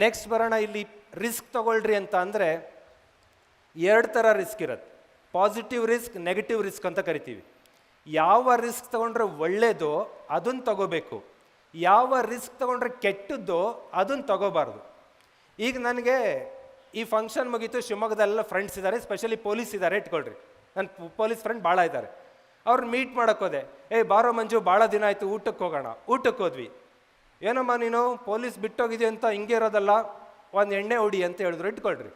Next ಬರೋಣ ಇಲ್ಲಿ risk ತಗೊಳ್ರಿ ಅಂತ ಅಂದರೆ ಎರಡು ಥರ ರಿಸ್ಕ್ ಇರುತ್ತೆ. ಪಾಸಿಟಿವ್ ರಿಸ್ಕ್ ನೆಗೆಟಿವ್ ರಿಸ್ಕ್ ಅಂತ ಕರಿತೀವಿ. ಯಾವ ರಿಸ್ಕ್ ತಗೊಂಡ್ರೆ ಒಳ್ಳೆಯದೋ ಅದನ್ನ ತಗೋಬೇಕು. ಯಾವ ರಿಸ್ಕ್ ತಗೊಂಡ್ರೆ ಕೆಟ್ಟದ್ದೋ ಅದನ್ನು ತಗೋಬಾರ್ದು. ಈಗ ನನಗೆ ಈ ಫಂಕ್ಷನ್ ಮುಗೀತು, ಶಿವಮೊಗ್ಗದಲ್ಲೆಲ್ಲ ಫ್ರೆಂಡ್ಸ್ ಇದ್ದಾರೆ ಸ್ಪೆಷಲಿ ಪೊಲೀಸ್ ಇದ್ದಾರೆ ಇಟ್ಕೊಳ್ರಿ. ನನ್ನ ಪೊಲೀಸ್ ಫ್ರೆಂಡ್ ಭಾಳ ಇದ್ದಾರೆ ಅವ್ರನ್ನ ಮೀಟ್ ಮಾಡೋಕ್ಕೋದೆ ಏ ಬಾರೋ ಮಂಜು ಭಾಳ ದಿನ ಆಯಿತು ಊಟಕ್ಕೆ ಹೋಗೋಣ. ಊಟಕ್ಕೆ ಹೋದ್ವಿ. ಏನಮ್ಮ ನೀನು ಪೊಲೀಸ್ ಬಿಟ್ಟೋಗಿದೆ ಅಂತ ಹಿಂಗೆ ಇರೋದಲ್ಲ, ಒಂದು ಎಣ್ಣೆ ಹೊಡಿ ಅಂತ ಹೇಳಿದ್ರು, ಇಟ್ಕೊಳ್ರಿ.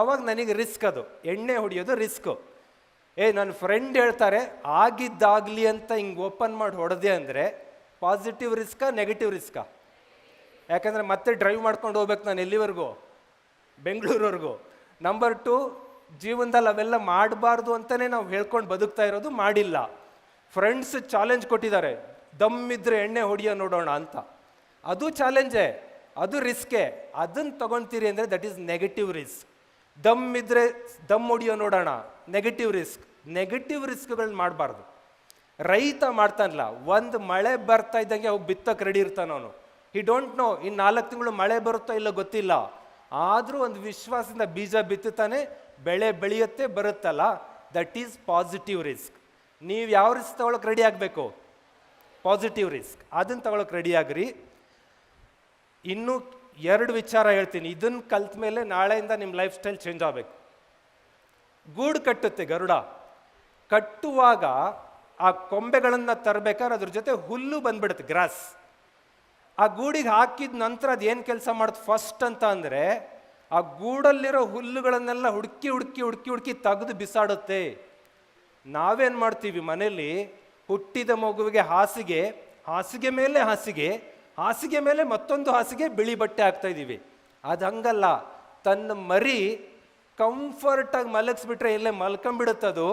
ಅವಾಗ ನನಗೆ ರಿಸ್ಕ್ ಅದು. ಎಣ್ಣೆ ಹೊಡಿಯೋದು ರಿಸ್ಕು. ಏ ನನ್ನ ಫ್ರೆಂಡ್ ಹೇಳ್ತಾರೆ, ಆಗಿದ್ದಾಗಲಿ ಅಂತ ಹಿಂಗೆ ಓಪನ್ ಮಾಡಿ ಹೊಡೆದೆ ಅಂದರೆ ಪಾಸಿಟಿವ್ ರಿಸ್ಕಾ ನೆಗೆಟಿವ್ ರಿಸ್ಕಾ ಯಾಕಂದರೆ ಮತ್ತೆ ಡ್ರೈವ್ ಮಾಡ್ಕೊಂಡು ಹೋಗ್ಬೇಕು ನಾನು ಎಲ್ಲಿವರೆಗೂ? ಬೆಂಗಳೂರವರೆಗೂ. ನಂಬರ್ ಟು ಜೀವನದಲ್ಲಿ ಅವೆಲ್ಲ ಮಾಡಬಾರ್ದು ಅಂತಲೇ ನಾವು ಹೇಳ್ಕೊಂಡು ಬದುಕ್ತಾ ಇರೋದು ಮಾಡಿಲ್ಲ. ಫ್ರೆಂಡ್ಸ್ ಚಾಲೆಂಜ್ ಕೊಟ್ಟಿದ್ದಾರೆ. ದಮ್ ಇದ್ರೆ ಎಣ್ಣೆ ಹೊಡಿಯೋ ನೋಡೋಣ ಅಂತ. ಅದು ಚಾಲೆಂಜೇ, ಅದು ರಿಸ್ಕೇ. ಅದನ್ನು ತಗೊಳ್ತೀರಿ ಅಂದರೆ ದಟ್ ಈಸ್ ನೆಗೆಟಿವ್ ರಿಸ್ಕ್. ದಮ್ ಇದ್ದರೆ ದಮ್ ಹೊಡಿಯೋ ನೋಡೋಣ, ನೆಗೆಟಿವ್ ರಿಸ್ಕ್. ನೆಗೆಟಿವ್ ರಿಸ್ಕ್ಗಳನ್ನ ಮಾಡಬಾರ್ದು. ರೈತ ಮಾಡ್ತಾನಲ್ಲ ಒಂದು ಮಳೆ ಬರ್ತಾ ಇದ್ದಂಗೆ ಹೋಗಿ ಬಿತ್ತಕ್ಕೆ ರೆಡಿ ಇರ್ತಾನ ಅವನು. ಹಿ ಡೋಂಟ್ ನೋ ಇನ್ನು ನಾಲ್ಕು ತಿಂಗಳು ಮಳೆ ಬರುತ್ತೋ ಇಲ್ಲ ಗೊತ್ತಿಲ್ಲ. ಆದರೂ ಒಂದು ವಿಶ್ವಾಸದಿಂದ ಬೀಜ ಬಿತ್ತುತ್ತಾನೆ, ಬೆಳೆ ಬೆಳೆಯುತ್ತೆ, ಬರುತ್ತಲ್ಲ. That is positive risk. ನೀವು ಯಾವ ರಿಸ್ಕ್ ತಗೊಳಕ್ಕೆ ರೆಡಿ ಆಗಬೇಕು? ಪಾಸಿಟಿವ್ ರಿಸ್ಕ್ ಅದನ್ನು ತಗೊಳಕ್ಕೆ ರೆಡಿ ಇನ್ನೂ ಇನ್ನು ಎರಡು ವಿಚಾರ ಹೇಳ್ತೀನಿ. ಇದನ್ನು ಕಲ್ತ ಮೇಲೆ ನಾಳೆಯಿಂದ ನಿಮ್ಮ ಲೈಫ್ ಸ್ಟೈಲ್ ಚೇಂಜ್ ಆಗಬೇಕು. ಗೂಡು ಕಟ್ಟುತ್ತೆ ಗರುಡ. ಕಟ್ಟುವಾಗ ಆ ಕೊಂಬೆಗಳನ್ನು ತರಬೇಕಾದ್ರೆ ಅದ್ರ ಜೊತೆ ಹುಲ್ಲು ಬಂದ್ಬಿಡುತ್ತೆ ಗ್ರಾಸ್ ಆ ಗೂಡಿಗೆ ಹಾಕಿದ ನಂತರ ಅದು ಕೆಲಸ ಮಾಡುತ್ತೆ ಫಸ್ಟ್ ಅಂತ ಅಂದರೆ ಆ ಗೂಡಲ್ಲಿರೋ ಹುಲ್ಲುಗಳನ್ನೆಲ್ಲ ಹುಡುಕಿ ಹುಡುಕಿ ಹುಡುಕಿ ಹುಡುಕಿ ತೆಗೆದು ಬಿಸಾಡುತ್ತೆ. ನಾವೇನು ಮಾಡ್ತೀವಿ ಮನೇಲಿ ಹುಟ್ಟಿದ ಮಗುವಿಗೆ ಹಾಸಿಗೆ ಹಾಸಿಗೆ ಮೇಲೆ ಹಾಸಿಗೆ ಹಾಸಿಗೆ ಮೇಲೆ ಮತ್ತೊಂದು ಹಾಸಿಗೆ ಬಿಳಿ ಬಟ್ಟೆ ಹಾಕ್ತಾ ಇದ್ದೀವಿ. ಅದು ಹಂಗಲ್ಲ. ತನ್ನ ಮರಿ ಕಂಫರ್ಟಾಗಿ ಮಲಗಿಸ್ಬಿಟ್ರೆ ಇಲ್ಲೇ ಮಲ್ಕೊಂಬಿಡುತ್ತದು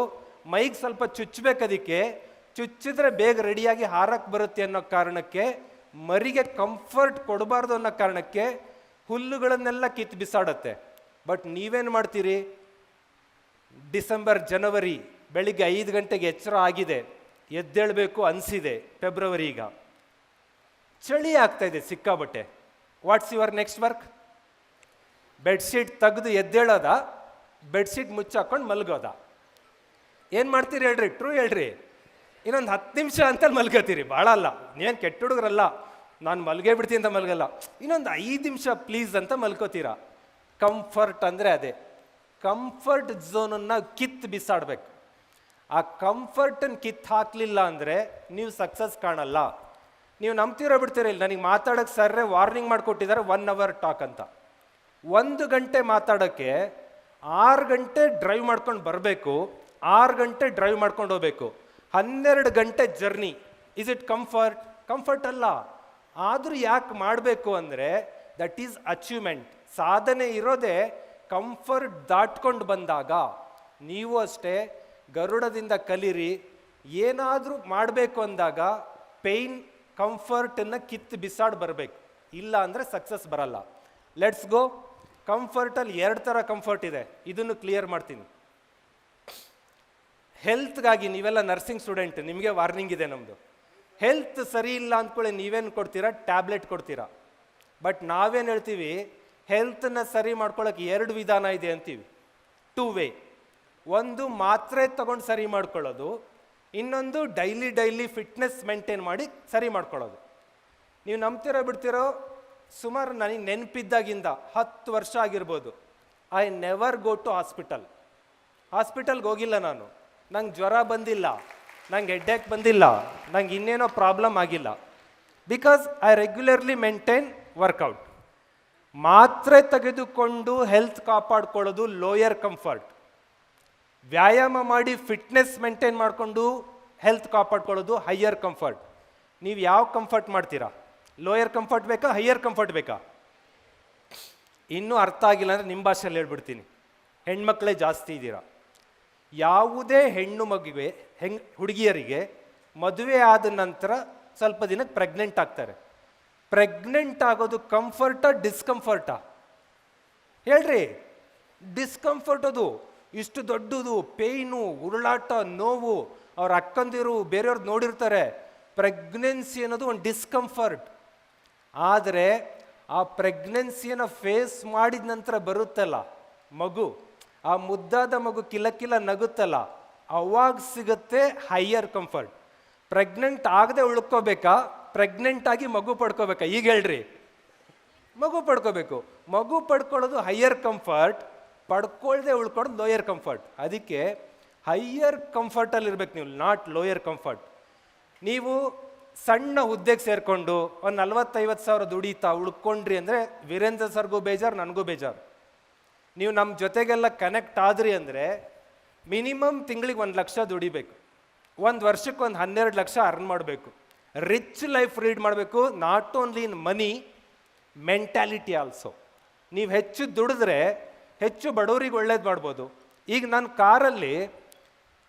ಮೈಗೆ ಸ್ವಲ್ಪ ಚುಚ್ಚಬೇಕು ಅದಕ್ಕೆ. ಚುಚ್ಚಿದ್ರೆ ಬೇಗ ರೆಡಿಯಾಗಿ ಹಾರಕ್ಕೆ ಬರುತ್ತೆ ಅನ್ನೋ ಕಾರಣಕ್ಕೆ, ಮರಿಗೆ ಕಂಫರ್ಟ್ ಕೊಡಬಾರ್ದು ಅನ್ನೋ ಕಾರಣಕ್ಕೆ ಹುಲ್ಲುಗಳನ್ನೆಲ್ಲ ಕಿತ್ತು ಬಿಸಾಡುತ್ತೆ. ಬಟ್ ನೀವೇನು ಮಾಡ್ತೀರಿ? ಡಿಸೆಂಬರ್, ಜನವರಿ, ಬೆಳಿಗ್ಗೆ ಐದು ಗಂಟೆಗೆ ಎಚ್ಚರ ಆಗಿದೆ. ಎದ್ದೇಳಬೇಕು ಅನಿಸಿದೆ ಈಗ. ಚಳಿ ಆಗ್ತಾ ಇದೆ ಸಿಕ್ಕಾಬಟ್ಟೆ what's your next work bedsheet ತೆಗೆದು ಎದ್ದೇಳೋದ? ಬೆಡ್ಶೀಟ್ ಮುಚ್ಚಾಕೊಂಡು ಮಲಗೋದ? ಏನು ಮಾಡ್ತೀರಿ ಹೇಳ್ರಿ? ಟ್ರೂ ಹೇಳ್ರಿ. ಇನ್ನೊಂದು ಹತ್ತು ನಿಮಿಷ ಅಂತ ಮಲ್ಕೋತೀರಿ ಭಾಳ ಅಲ್ಲ. ನೀವೇನು ಕೆಟ್ಟ ಹುಡುಗರಲ್ಲ. ನಾನು ಮಲ್ಗೇ ಬಿಡ್ತೀನಿ ಅಂತ ಮಲಗಲ್ಲ. ಇನ್ನೊಂದು ಐದು ನಿಮಿಷ ಪ್ಲೀಸ್ ಅಂತ ಮಲ್ಕೋತೀರಾ? ಕಂಫರ್ಟ್ ಅಂದರೆ ಅದೇ. ಕಂಫರ್ಟ್ ಝೋನನ್ನು ಕಿತ್ತು ಬಿಸಾಡ್ಬೇಕು. ಆ ಕಂಫರ್ಟನ್ನು ಕಿತ್ತು ಹಾಕಲಿಲ್ಲ ಅಂದರೆ ನೀವು ಸಕ್ಸಸ್ ಕಾಣಲ್ಲ. ನೀವು ನಂಬ್ತಿರೋ ಬಿಡ್ತೀರ ಇಲ್ಲ. ನನಗೆ ಮಾತಾಡೋಕ್ಕೆ ಸರ್ರೆ ವಾರ್ನಿಂಗ್ ಮಾಡಿಕೊಟ್ಟಿದ್ದಾರೆ ಒನ್ ಅವರ್ ಟಾಕ್ ಅಂತ. ಒಂದು ಗಂಟೆ ಮಾತಾಡೋಕ್ಕೆ ಆರು ಗಂಟೆ ಡ್ರೈವ್ ಮಾಡ್ಕೊಂಡು ಬರಬೇಕು, ಆರು ಗಂಟೆ ಡ್ರೈವ್ ಮಾಡ್ಕೊಂಡು ಹೋಗಬೇಕು. ಹನ್ನೆರಡು ಗಂಟೆ journey is it comfort comfort ಅಲ್ಲ. ಆದರೂ ಯಾಕೆ ಮಾಡಬೇಕು ಅಂದರೆ ದಟ್ ಈಸ್ ಅಚೀವ್ಮೆಂಟ್ ಸಾಧನೆ ಇರೋದೇ ಕಂಫರ್ಟ್ ದಾಟ್ಕೊಂಡು ಬಂದಾಗ. ನೀವು ಅಷ್ಟೇ ಗರುಡದಿಂದ ಕಲಿರಿ, ಏನಾದರೂ ಮಾಡಬೇಕು ಅಂದಾಗ ಪೇಯ್ನ್ ಕಂಫರ್ಟನ್ನು ಕಿತ್ತು ಬಿಸಾಡಿ ಬರಬೇಕು. ಇಲ್ಲ ಅಂದರೆ ಸಕ್ಸಸ್ ಬರಲ್ಲ. ಲೆಟ್ಸ್ ಗೋ ಕಂಫರ್ಟಲ್ಲಿ ಎರಡು ಥರ ಕಂಫರ್ಟ್ ಇದೆ. ಇದನ್ನು ಕ್ಲಿಯರ್ ಮಾಡ್ತೀನಿ. ಹೆಲ್ತ್ಗಾಗಿ ನೀವೆಲ್ಲ ನರ್ಸಿಂಗ್ ಸ್ಟೂಡೆಂಟ್ ನಿಮಗೆ ವಾರ್ನಿಂಗ್ ಇದೆ ನಮ್ಮದು ಹೆಲ್ತ್ ಸರಿ ಇಲ್ಲ ಅಂದ್ಕೊಳ್ಳಿ ನೀವೇನು ಕೊಡ್ತೀರಾ? ಟ್ಯಾಬ್ಲೆಟ್ ಕೊಡ್ತೀರಾ? ಬಟ್ ನಾವೇನು ಹೇಳ್ತೀವಿ? ಹೆಲ್ತನ್ನ ಸರಿ ಮಾಡ್ಕೊಳ್ಳೋಕೆ ಎರಡು ವಿಧಾನ ಇದೆ ಅಂತೀವಿ. ಟೂ ವೇ ಒಂದು ಮಾತ್ರೆ ತಗೊಂಡು ಸರಿ ಮಾಡ್ಕೊಳ್ಳೋದು, ಇನ್ನೊಂದು ಡೈಲಿ ಡೈಲಿ ಫಿಟ್ನೆಸ್ ಮೇಂಟೈನ್ ಮಾಡಿ ಸರಿ ಮಾಡ್ಕೊಳ್ಳೋದು. ನೀವು ನಂಬ್ತಿರೋ ಬಿಡ್ತಿರೋ, ಸುಮಾರು ನನಗೆ ನೆನಪಿದ್ದಾಗಿಂದ ಹತ್ತು ವರ್ಷ ಆಗಿರ್ಬೋದು I never go to hospital ಹಾಸ್ಪಿಟಲ್ಗೆ ಹೋಗಿಲ್ಲ ನಾನು. ನಂಗೆ ಜ್ವರ ಬಂದಿಲ್ಲ, ನಂಗೆ ಹೆಡ್ಡೇಕ್ ಬಂದಿಲ್ಲ, ನಂಗೆ ಇನ್ನೇನೋ ಪ್ರಾಬ್ಲಮ್ ಆಗಿಲ್ಲ. Because I regularly maintain workout ಮಾತ್ರೆ ತೆಗೆದುಕೊಂಡು ಹೆಲ್ತ್ ಕಾಪಾಡ್ಕೊಳ್ಳೋದು ಲೋಯರ್ ಕಂಫರ್ಟ್ ವ್ಯಾಯಾಮ ಮಾಡಿ ಫಿಟ್ನೆಸ್ ಮೇಂಟೈನ್ ಮಾಡಿಕೊಂಡು ಹೆಲ್ತ್ ಕಾಪಾಡ್ಕೊಳ್ಳೋದು ಹೈಯರ್ ಕಂಫರ್ಟ್ ನೀವು ಯಾವ ಕಂಫರ್ಟ್ ಮಾಡ್ತೀರಾ? ಲೋಯರ್ ಕಂಫರ್ಟ್ ಬೇಕಾ ಹೈಯರ್ ಕಂಫರ್ಟ್ ಬೇಕಾ? ಇನ್ನೂ ಅರ್ಥ ಆಗಿಲ್ಲ ಅಂದರೆ ನಿಮ್ಮ ಭಾಷೆಯಲ್ಲಿ ಹೇಳ್ಬಿಡ್ತೀನಿ. ಹೆಣ್ಮಕ್ಳೇ ಜಾಸ್ತಿ ಇದ್ದೀರಾ? ಯಾವುದೇ ಹೆಣ್ಣು ಮಗುವೆ ಹೆಂಗ್ ಹುಡುಗಿಯರಿಗೆ ಮದುವೆ ಆದ ನಂತರ ಸ್ವಲ್ಪ ದಿನಕ್ಕೆ ಪ್ರೆಗ್ನೆಂಟ್ ಆಗ್ತಾರೆ. ಪ್ರೆಗ್ನೆಂಟ್ ಆಗೋದು ಕಂಫರ್ಟಾ ಡಿಸ್ಕಂಫರ್ಟಾ ಹೇಳ್ರಿ ಡಿಸ್ಕಂಫರ್ಟ್ ಅದು ಇಷ್ಟು ದೊಡ್ಡದು, ಪೇಯ್ನು, ಉರುಳಾಟ, ನೋವು, ಅವ್ರ ಅಕ್ಕಂದಿರು ಬೇರೆಯವ್ರದ್ದು ನೋಡಿರ್ತಾರೆ. ಪ್ರೆಗ್ನೆನ್ಸಿ ಅನ್ನೋದು ಒಂದು ಡಿಸ್ಕಂಫರ್ಟ್ ಆದರೆ ಆ ಪ್ರೆಗ್ನೆನ್ಸಿಯನ್ನು ಫೇಸ್ ಮಾಡಿದ ನಂತರ ಬರುತ್ತಲ್ಲ, ಮಗು, ಆ ಮುದ್ದಾದ ಮಗು ಕಿಲಕಿಲ ಕಿಲ ನಗುತ್ತಲ್ಲ, ಅವಾಗ ಸಿಗುತ್ತೆ ಹೈಯರ್ ಕಂಫರ್ಟ್ ಪ್ರೆಗ್ನೆಂಟ್ ಆಗದೆ ಉಳ್ಕೋಬೇಕಾ? ಪ್ರೆಗ್ನೆಂಟ್ ಆಗಿ ಮಗು ಪಡ್ಕೋಬೇಕಾ? ಈಗ ಹೇಳ್ರಿ. ಮಗು ಪಡ್ಕೋಬೇಕು. ಮಗು ಪಡ್ಕೊಳ್ಳೋದು ಹೈಯರ್ ಕಂಫರ್ಟ್ ಪಡ್ಕೊಳ್ದೆ ಉಳ್ಕೊಂಡು ಲೋಯರ್ ಕಂಫರ್ಟ್ ಅದಕ್ಕೆ ಹೈಯರ್ ಕಂಫರ್ಟಲ್ಲಿ ಇರಬೇಕು ನೀವು ನಾಟ್ ಲೋಯರ್ ಕಂಫರ್ಟ್ ನೀವು ಸಣ್ಣ ಹುದ್ದೆಗೆ ಸೇರಿಕೊಂಡು ಒಂದು ನಲ್ವತ್ತೈವತ್ತು ಸಾವಿರ ದುಡಿತಾ ಉಳ್ಕೊಂಡ್ರಿ ಅಂದರೆ ವೀರೇಂದ್ರ ಸರ್ಗೂ ಬೇಜಾರು, ನನಗೂ ಬೇಜಾರು. ನೀವು ನಮ್ಮ ಜೊತೆಗೆಲ್ಲ ಕನೆಕ್ಟ್ ಆದ್ರಿ ಅಂದರೆ ಮಿನಿಮಮ್ ತಿಂಗಳಿಗೆ ಒಂದು ಲಕ್ಷ ದುಡಿಬೇಕು. ಒಂದು ವರ್ಷಕ್ಕೆ ಒಂದು ಹನ್ನೆರಡು ಲಕ್ಷ ಅರ್ನ್ ಮಾಡಬೇಕು. ರಿಚ್ ಲೈಫ್ ರೀಡ್ ಮಾಡಬೇಕು not only in money mentality also ನೀವು ಹೆಚ್ಚು ದುಡಿದ್ರೆ ಹೆಚ್ಚು ಬಡವರಿಗೆ ಒಳ್ಳೇದು ಮಾಡ್ಬೋದು. ಈಗ ನಾನು ಕಾರಲ್ಲಿ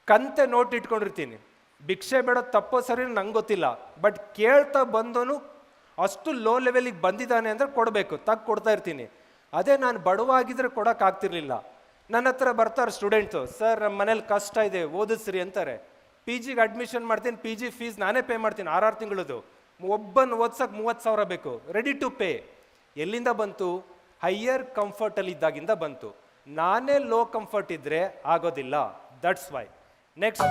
ಕಂತೆ ನೋಟ್ ಇಟ್ಕೊಂಡಿರ್ತೀನಿ. ಭಿಕ್ಷೆ ಬೇಡ ತಪ್ಪೋ ಸರಿ ನಂಗೆ ಗೊತ್ತಿಲ್ಲ. ಬಟ್ ಕೇಳ್ತಾ ಬಂದನು ಅಷ್ಟು ಲೋ ಲೆವೆಲಿಗೆ ಬಂದಿದ್ದಾನೆ ಅಂದರೆ ಕೊಡಬೇಕು, ತಗ್ ಕೊಡ್ತಾ ಇರ್ತೀನಿ. ಅದೇ ನಾನು ಬಡವ ಆಗಿದ್ರೆ ಕೊಡೋಕ್ಕಾಗ್ತಿರ್ಲಿಲ್ಲ ನನ್ನ ಹತ್ರ ಬರ್ತಾರೆ ಸ್ಟೂಡೆಂಟ್ಸು, ಸರ್ ನಮ್ಮ ಮನೇಲಿ ಕಷ್ಟ ಇದೆ ಓದಿಸ್ರಿ ಅಂತಾರೆ. ಪಿ ಜಿಗೆ ಅಡ್ಮಿಷನ್ ಮಾಡ್ತೀನಿ ಪಿ ಜಿ ಫೀಸ್ ನಾನೇ ಪೇ ಮಾಡ್ತೀನಿ ಆರಾರು ತಿಂಗಳದು ಒಬ್ಬನ ಓದ್ಸಕ್ಕೆ ಮೂವತ್ತು ಸಾವಿರ ಬೇಕು ರೆಡಿ ಟು ಪೇ ಎಲ್ಲಿಂದ ಬಂತು? ಹೈಯರ್ ಕಂಫರ್ಟಲ್ಲಿ ಇದ್ದಾಗಿಂದ ಬಂತು. ನಾನೇ ಲೋ ಕಂಫರ್ಟ್ ಇದ್ದರೆ ಆಗೋದಿಲ್ಲ. That's why next